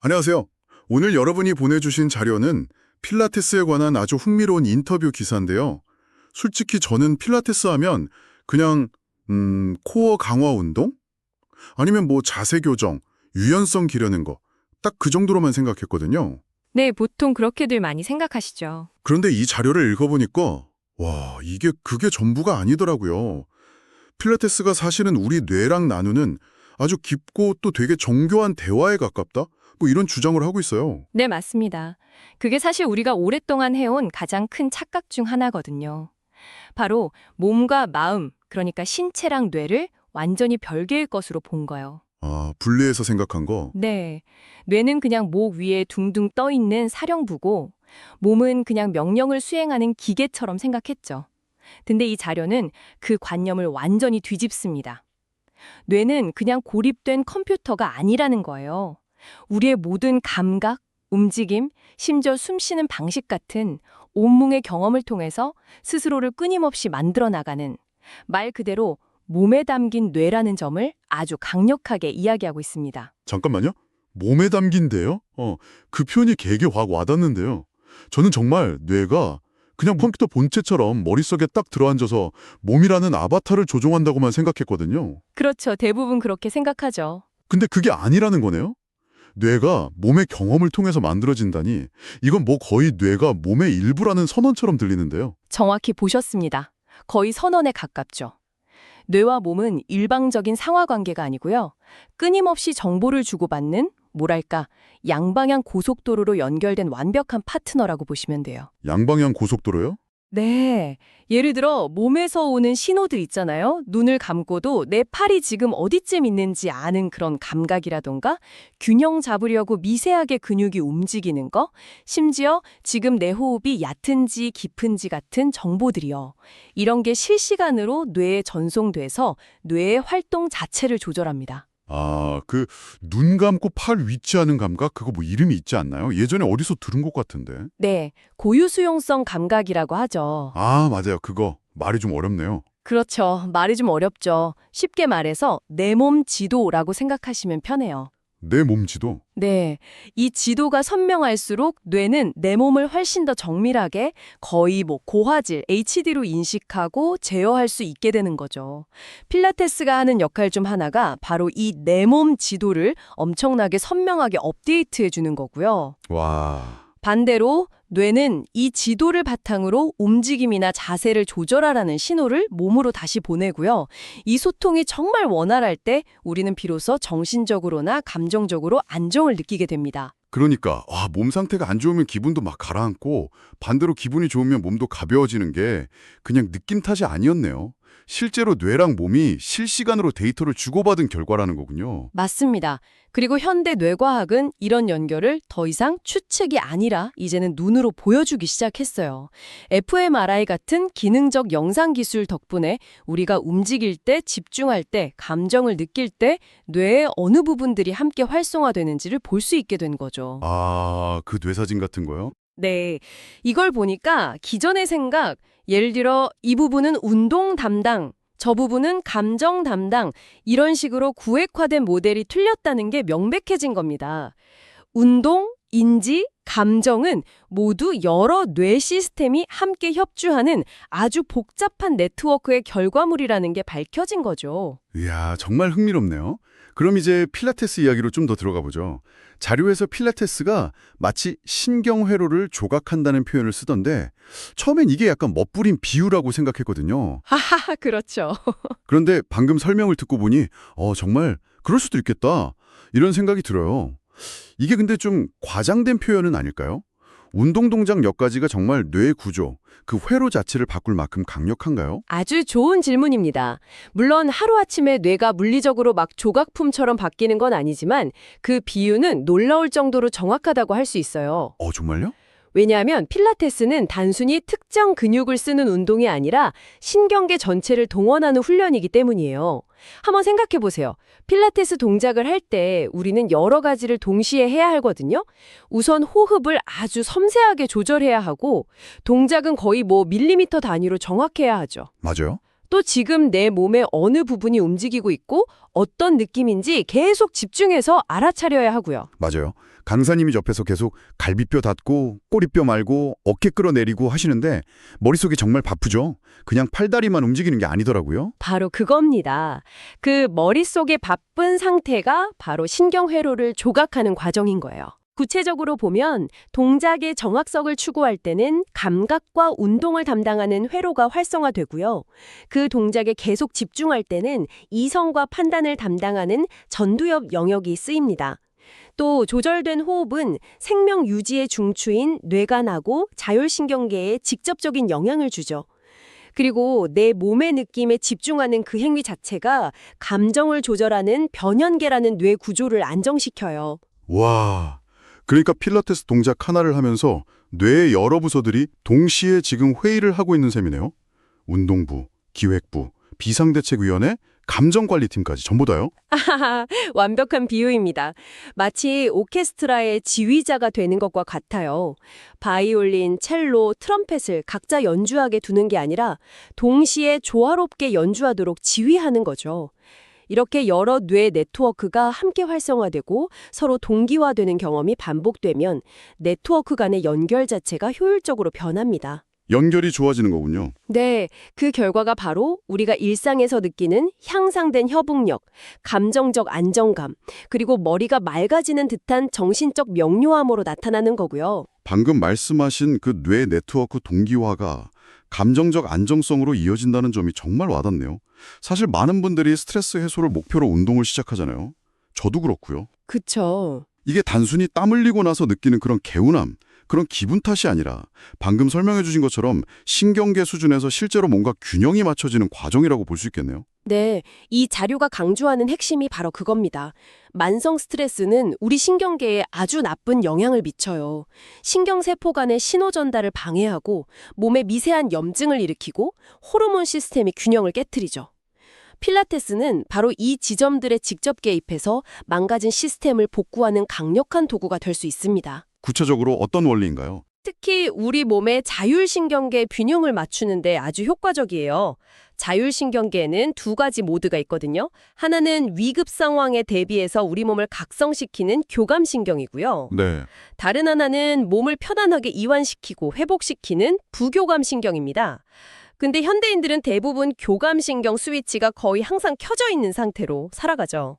안녕하세요. 오늘 여러분이 보내주신 자료는 필라테스에 관한 아주 흥미로운 인터뷰 기사인데요. 솔직히 저는 필라테스 하면 그냥 음, 코어 강화 운동? 아니면 뭐 자세 교정, 유연성 기르는 거. 딱 그 정도로만 생각했거든요. 네, 보통 그렇게들 많이 생각하시죠. 그런데 이 자료를 읽어보니까 와, 이게 그게 전부가 아니더라고요. 필라테스가 사실은 우리 뇌랑 나누는 아주 깊고 또 되게 정교한 대화에 가깝다? 뭐 이런 주장을 하고 있어요. 네, 맞습니다. 그게 사실 우리가 오랫동안 해온 가장 큰 착각 중 하나거든요. 바로 몸과 마음, 그러니까 신체랑 뇌를 완전히 별개의 것으로 본 거예요. 아, 분리해서 생각한 거. 네. 뇌는 그냥 목 위에 둥둥 떠 있는 사령부고 몸은 그냥 명령을 수행하는 기계처럼 생각했죠. 근데 이 자료는 그 관념을 완전히 뒤집습니다. 뇌는 그냥 고립된 컴퓨터가 아니라는 거예요. 우리의 모든 감각, 움직임, 심지어 숨 쉬는 방식 같은 온몸의 경험을 통해서 스스로를 끊임없이 만들어 나가는 말 그대로 몸에 담긴 뇌라는 점을 아주 강력하게 이야기하고 있습니다. 잠깐만요. 몸에 담긴데요? 어, 그 표현이 되게 확 와닿는데요. 저는 정말 뇌가 그냥 컴퓨터 본체처럼 머릿속에 딱 들어앉아서 몸이라는 아바타를 조종한다고만 생각했거든요. 그렇죠. 대부분 그렇게 생각하죠. 근데 그게 아니라는 거네요? 뇌가 몸의 경험을 통해서 만들어진다니 이건 뭐 거의 뇌가 몸의 일부라는 선언처럼 들리는데요. 정확히 보셨습니다. 거의 선언에 가깝죠. 뇌와 몸은 일방적인 상하 관계가 아니고요. 끊임없이 정보를 주고받는 뭐랄까 양방향 고속도로로 연결된 완벽한 파트너라고 보시면 돼요. 양방향 고속도로요? 네. 예를 들어 몸에서 오는 신호들 있잖아요. 눈을 감고도 내 팔이 지금 어디쯤 있는지 아는 그런 감각이라던가 균형 잡으려고 미세하게 근육이 움직이는 거, 심지어 지금 내 호흡이 얕은지 깊은지 같은 정보들이요. 이런 게 실시간으로 뇌에 전송돼서 뇌의 활동 자체를 조절합니다. 아, 그 눈 감고 팔 위치하는 감각 그거 뭐 이름이 있지 않나요? 예전에 어디서 들은 것 같은데. 네. 고유 수용성 감각이라고 하죠. 아, 맞아요. 그거 말이 좀 어렵네요. 그렇죠. 말이 좀 어렵죠. 쉽게 말해서 내 몸 지도라고 생각하시면 편해요. 내 몸 지도. 네. 이 지도가 선명할수록 뇌는 내 몸을 훨씬 더 정밀하게 거의 뭐 고화질 HD로 인식하고 제어할 수 있게 되는 거죠. 필라테스가 하는 역할 중 하나가 바로 이 내 몸 지도를 엄청나게 선명하게 업데이트해 주는 거고요. 와. 반대로 뇌는 이 지도를 바탕으로 움직임이나 자세를 조절하라는 신호를 몸으로 다시 보내고요. 이 소통이 정말 원활할 때 우리는 비로소 정신적으로나 감정적으로 안정을 느끼게 됩니다. 그러니까 와, 몸 상태가 안 좋으면 기분도 막 가라앉고 반대로 기분이 좋으면 몸도 가벼워지는 게 그냥 느낌 탓이 아니었네요. 실제로 뇌랑 몸이 실시간으로 데이터를 주고받은 결과라는 거군요. 맞습니다. 그리고 현대 뇌과학은 이런 연결을 더 이상 추측이 아니라 이제는 눈으로 보여주기 시작했어요. fMRI 같은 기능적 영상 기술 덕분에 우리가 움직일 때, 집중할 때, 감정을 느낄 때 뇌의 어느 부분들이 함께 활성화되는지를 볼 수 있게 된 거죠. 아, 그 뇌사진 같은 거요? 네. 이걸 보니까 기존의 생각, 예를 들어 이 부분은 운동 담당, 저 부분은 감정 담당, 이런 식으로 구획화된 모델이 틀렸다는 게 명백해진 겁니다. 운동, 인지, 감정은 모두 여러 뇌 시스템이 함께 협주하는 아주 복잡한 네트워크의 결과물이라는 게 밝혀진 거죠. 이야, 정말 흥미롭네요. 그럼 이제 필라테스 이야기로 좀 더 들어가 보죠. 자료에서 필라테스가 마치 신경회로를 조각한다는 표현을 쓰던데 처음엔 이게 약간 멋부린 비유라고 생각했거든요. 하하하, 그렇죠. 그런데 방금 설명을 듣고 보니 어 정말 그럴 수도 있겠다 이런 생각이 들어요. 이게 근데 좀 과장된 표현은 아닐까요? 운동 동작 몇 가지가 정말 뇌 구조, 그 회로 자체를 바꿀 만큼 강력한가요? 아주 좋은 질문입니다. 물론 하루아침에 뇌가 물리적으로 막 조각품처럼 바뀌는 건 아니지만 그 비유는 놀라울 정도로 정확하다고 할 수 있어요. 어 정말요? 왜냐하면 필라테스는 단순히 특정 근육을 쓰는 운동이 아니라 신경계 전체를 동원하는 훈련이기 때문이에요. 한번 생각해 보세요. 필라테스 동작을 할 때 우리는 여러 가지를 동시에 해야 하거든요. 우선 호흡을 아주 섬세하게 조절해야 하고 동작은 거의 뭐 밀리미터 단위로 정확해야 하죠. 맞아요. 또 지금 내 몸의 어느 부분이 움직이고 있고 어떤 느낌인지 계속 집중해서 알아차려야 하고요. 맞아요. 강사님이 옆에서 계속 갈비뼈 닫고 꼬리뼈 말고 어깨 끌어내리고 하시는데 머릿속이 정말 바쁘죠. 그냥 팔다리만 움직이는 게 아니더라고요. 바로 그겁니다. 그 머릿속에 바쁜 상태가 바로 신경회로를 조각하는 과정인 거예요. 구체적으로 보면 동작의 정확성을 추구할 때는 감각과 운동을 담당하는 회로가 활성화되고요. 그 동작에 계속 집중할 때는 이성과 판단을 담당하는 전두엽 영역이 쓰입니다. 또 조절된 호흡은 생명 유지의 중추인 뇌관하고 자율신경계에 직접적인 영향을 주죠. 그리고 내 몸의 느낌에 집중하는 그 행위 자체가 감정을 조절하는 변연계라는 뇌 구조를 안정시켜요. 와, 그러니까 필라테스 동작 하나를 하면서 뇌의 여러 부서들이 동시에 지금 회의를 하고 있는 셈이네요. 운동부, 기획부, 비상대책위원회, 감정관리팀까지 전부 다요? 완벽한 비유입니다. 마치 오케스트라의 지휘자가 되는 것과 같아요. 바이올린, 첼로, 트럼펫을 각자 연주하게 두는 게 아니라 동시에 조화롭게 연주하도록 지휘하는 거죠. 이렇게 여러 뇌 네트워크가 함께 활성화되고 서로 동기화되는 경험이 반복되면 네트워크 간의 연결 자체가 효율적으로 변합니다. 연결이 좋아지는 거군요. 네, 그 결과가 바로 우리가 일상에서 느끼는 향상된 협응력, 감정적 안정감, 그리고 머리가 맑아지는 듯한 정신적 명료함으로 나타나는 거고요. 방금 말씀하신 그 뇌 네트워크 동기화가 감정적 안정성으로 이어진다는 점이 정말 와닿네요. 사실 많은 분들이 스트레스 해소를 목표로 운동을 시작하잖아요. 저도 그렇고요. 그쵸. 이게 단순히 땀 흘리고 나서 느끼는 그런 개운함, 그런 기분 탓이 아니라 방금 설명해 주신 것처럼 신경계 수준에서 실제로 뭔가 균형이 맞춰지는 과정이라고 볼 수 있겠네요. 네, 이 자료가 강조하는 핵심이 바로 그겁니다. 만성 스트레스는 우리 신경계에 아주 나쁜 영향을 미쳐요. 신경세포 간의 신호 전달을 방해하고 몸에 미세한 염증을 일으키고 호르몬 시스템의 균형을 깨뜨리죠. 필라테스는 바로 이 지점들에 직접 개입해서 망가진 시스템을 복구하는 강력한 도구가 될 수 있습니다. 구체적으로 어떤 원리인가요? 특히 우리 몸의 자율신경계 균형을 맞추는데 아주 효과적이에요. 자율신경계에는 두 가지 모드가 있거든요. 하나는 위급 상황에 대비해서 우리 몸을 각성시키는 교감신경이고요. 네. 다른 하나는 몸을 편안하게 이완시키고 회복시키는 부교감신경입니다. 근데 현대인들은 대부분 교감신경 스위치가 거의 항상 켜져 있는 상태로 살아가죠.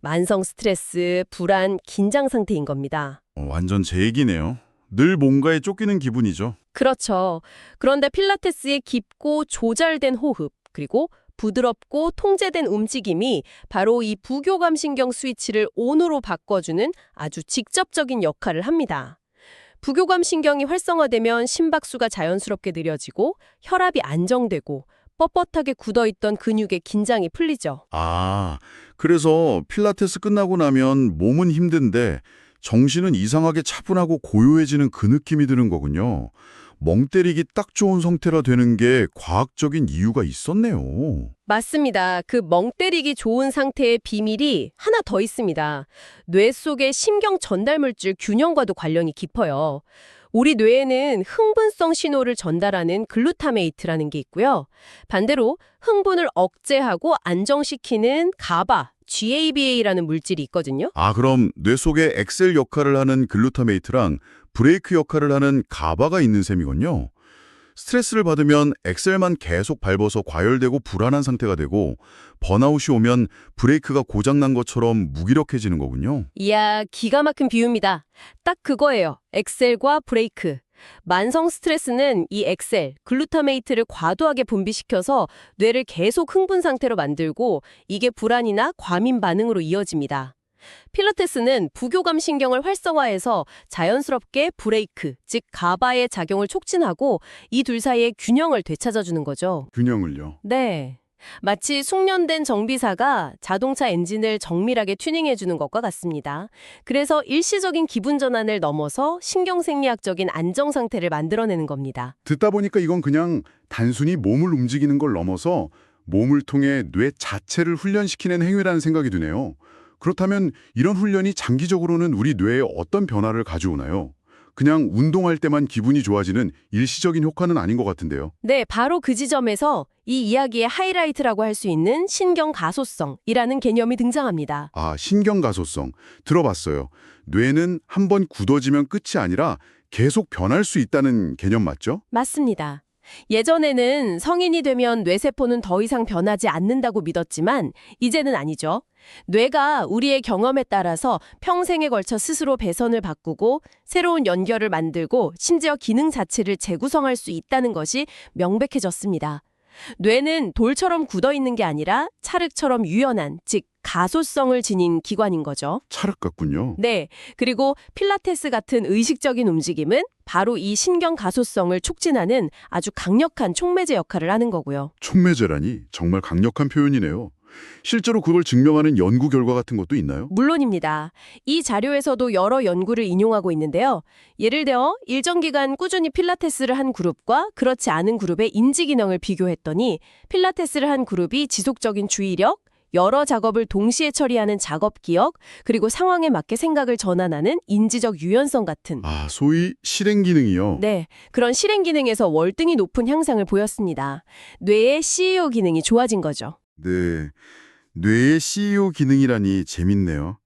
만성 스트레스, 불안, 긴장 상태인 겁니다. 어, 완전 제 얘기네요. 늘 뭔가에 쫓기는 기분이죠. 그렇죠. 그런데 필라테스의 깊고 조절된 호흡, 그리고 부드럽고 통제된 움직임이 바로 이 부교감 신경 스위치를 온으로 바꿔주는 아주 직접적인 역할을 합니다. 부교감 신경이 활성화되면 심박수가 자연스럽게 느려지고 혈압이 안정되고 뻣뻣하게 굳어있던 근육의 긴장이 풀리죠. 아, 그래서 필라테스 끝나고 나면 몸은 힘든데 정신은 이상하게 차분하고 고요해지는 그 느낌이 드는 거군요. 멍 때리기 딱 좋은 상태라 되는 게 과학적인 이유가 있었네요. 맞습니다. 그 멍 때리기 좋은 상태의 비밀이 하나 더 있습니다. 뇌 속의 신경 전달 물질 균형과도 관련이 깊어요. 우리 뇌에는 흥분성 신호를 전달하는 글루타메이트라는 게 있고요. 반대로 흥분을 억제하고 안정시키는 가바, GABA라는 물질이 있거든요. 아, 그럼 뇌 속에 엑셀 역할을 하는 글루타메이트랑 브레이크 역할을 하는 가바가 있는 셈이군요. 스트레스를 받으면 엑셀만 계속 밟아서 과열되고 불안한 상태가 되고 번아웃이 오면 브레이크가 고장난 것처럼 무기력해지는 거군요. 이야, 기가 막힌 비유입니다. 딱 그거예요. 엑셀과 브레이크. 만성 스트레스는 이 엑셀, 글루타메이트를 과도하게 분비시켜서 뇌를 계속 흥분 상태로 만들고 이게 불안이나 과민 반응으로 이어집니다. 필라테스는 부교감 신경을 활성화해서 자연스럽게 브레이크, 즉 가바의 작용을 촉진하고 이 둘 사이의 균형을 되찾아주는 거죠. 균형을요. 네. 마치 숙련된 정비사가 자동차 엔진을 정밀하게 튜닝해주는 것과 같습니다. 그래서 일시적인 기분 전환을 넘어서 신경생리학적인 안정 상태를 만들어내는 겁니다. 듣다 보니까 이건 그냥 단순히 몸을 움직이는 걸 넘어서 몸을 통해 뇌 자체를 훈련시키는 행위라는 생각이 드네요. 그렇다면 이런 훈련이 장기적으로는 우리 뇌에 어떤 변화를 가져오나요? 그냥 운동할 때만 기분이 좋아지는 일시적인 효과는 아닌 것 같은데요. 네, 바로 그 지점에서 이 이야기의 하이라이트라고 할 수 있는 신경 가소성이라는 개념이 등장합니다. 아, 신경가소성. 들어봤어요. 뇌는 한 번 굳어지면 끝이 아니라 계속 변할 수 있다는 개념 맞죠? 맞습니다. 예전에는 성인이 되면 뇌세포는 더 이상 변하지 않는다고 믿었지만 이제는 아니죠. 뇌가 우리의 경험에 따라서 평생에 걸쳐 스스로 배선을 바꾸고 새로운 연결을 만들고 심지어 기능 자체를 재구성할 수 있다는 것이 명백해졌습니다. 뇌는 돌처럼 굳어 있는 게 아니라 찰흙처럼 유연한, 즉 가소성을 지닌 기관인 거죠. 찰흙 같군요. 네. 그리고 필라테스 같은 의식적인 움직임은 바로 이 신경 가소성을 촉진하는 아주 강력한 촉매제 역할을 하는 거고요. 촉매제라니 정말 강력한 표현이네요. 실제로 그걸 증명하는 연구 결과 같은 것도 있나요? 물론입니다. 이 자료에서도 여러 연구를 인용하고 있는데요. 예를 들어 일정 기간 꾸준히 필라테스를 한 그룹과 그렇지 않은 그룹의 인지 기능을 비교했더니 필라테스를 한 그룹이 지속적인 주의력, 여러 작업을 동시에 처리하는 작업 기억, 그리고 상황에 맞게 생각을 전환하는 인지적 유연성 같은 아, 소위 실행 기능이요. 네, 그런 실행 기능에서 월등히 높은 향상을 보였습니다. 뇌의 CEO 기능이 좋아진 거죠. 네. 뇌의 CEO 기능이라니 재밌네요.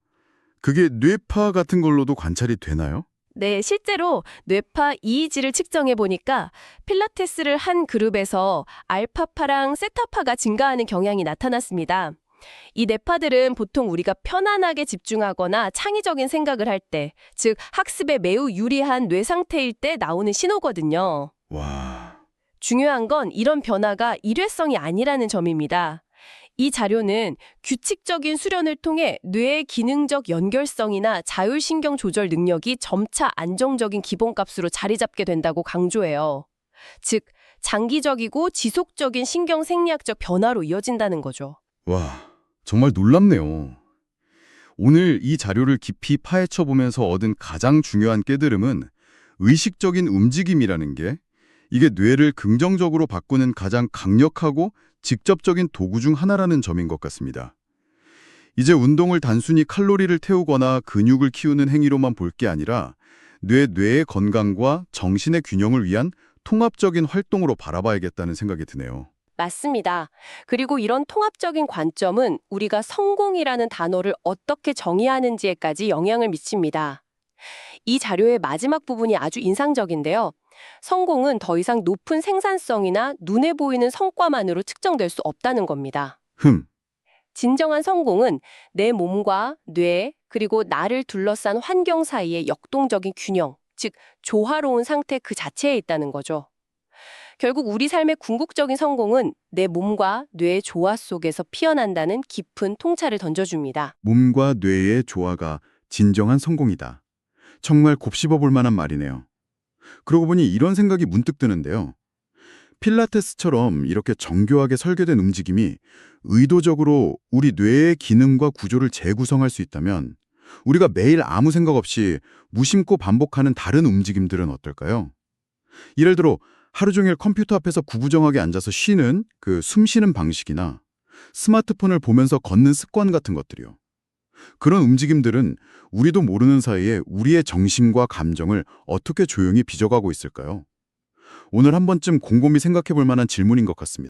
그게 뇌파 같은 걸로도 관찰이 되나요? 네, 실제로 뇌파 EEG를 측정해 보니까 필라테스를 한 그룹에서 알파파랑 세타파가 증가하는 경향이 나타났습니다. 이 뇌파들은 보통 우리가 편안하게 집중하거나 창의적인 생각을 할 때, 즉 학습에 매우 유리한 뇌 상태일 때 나오는 신호거든요. 와. 중요한 건 이런 변화가 일회성이 아니라는 점입니다. 이 자료는 규칙적인 수련을 통해 뇌의 기능적 연결성이나 자율신경 조절 능력이 점차 안정적인 기본값으로 자리 잡게 된다고 강조해요. 즉, 장기적이고 지속적인 신경 생리학적 변화로 이어진다는 거죠. 와, 정말 놀랍네요. 오늘 이 자료를 깊이 파헤쳐 보면서 얻은 가장 중요한 깨달음은 의식적인 움직임이라는 게 이게 뇌를 긍정적으로 바꾸는 가장 강력하고 직접적인 도구 중 하나라는 점인 것 같습니다. 이제 운동을 단순히 칼로리를 태우거나 근육을 키우는 행위로만 볼 게 아니라 뇌 뇌의 건강과 정신의 균형을 위한 통합적인 활동으로 바라봐야겠다는 생각이 드네요. 맞습니다. 그리고 이런 통합적인 관점은 우리가 성공이라는 단어를 어떻게 정의하는지에까지 영향을 미칩니다. 이 자료의 마지막 부분이 아주 인상적인데요. 성공은 더 이상 높은 생산성이나 눈에 보이는 성과만으로 측정될 수 없다는 겁니다. 흠, 진정한 성공은 내 몸과 뇌, 그리고 나를 둘러싼 환경 사이의 역동적인 균형, 즉 조화로운 상태 그 자체에 있다는 거죠. 결국 우리 삶의 궁극적인 성공은 내 몸과 뇌의 조화 속에서 피어난다는 깊은 통찰을 던져줍니다. 몸과 뇌의 조화가 진정한 성공이다. 정말 곱씹어 볼 만한 말이네요. 그러고 보니 이런 생각이 문득 드는데요. 필라테스처럼 이렇게 정교하게 설계된 움직임이 의도적으로 우리 뇌의 기능과 구조를 재구성할 수 있다면 우리가 매일 아무 생각 없이 무심코 반복하는 다른 움직임들은 어떨까요? 예를 들어 하루 종일 컴퓨터 앞에서 구부정하게 앉아서 쉬는 그 숨 쉬는 방식이나 스마트폰을 보면서 걷는 습관 같은 것들이요. 그런 움직임들은 우리도 모르는 사이에 우리의 정신과 감정을 어떻게 조용히 빚어가고 있을까요? 오늘 한 번쯤 곰곰이 생각해 볼 만한 질문인 것 같습니다.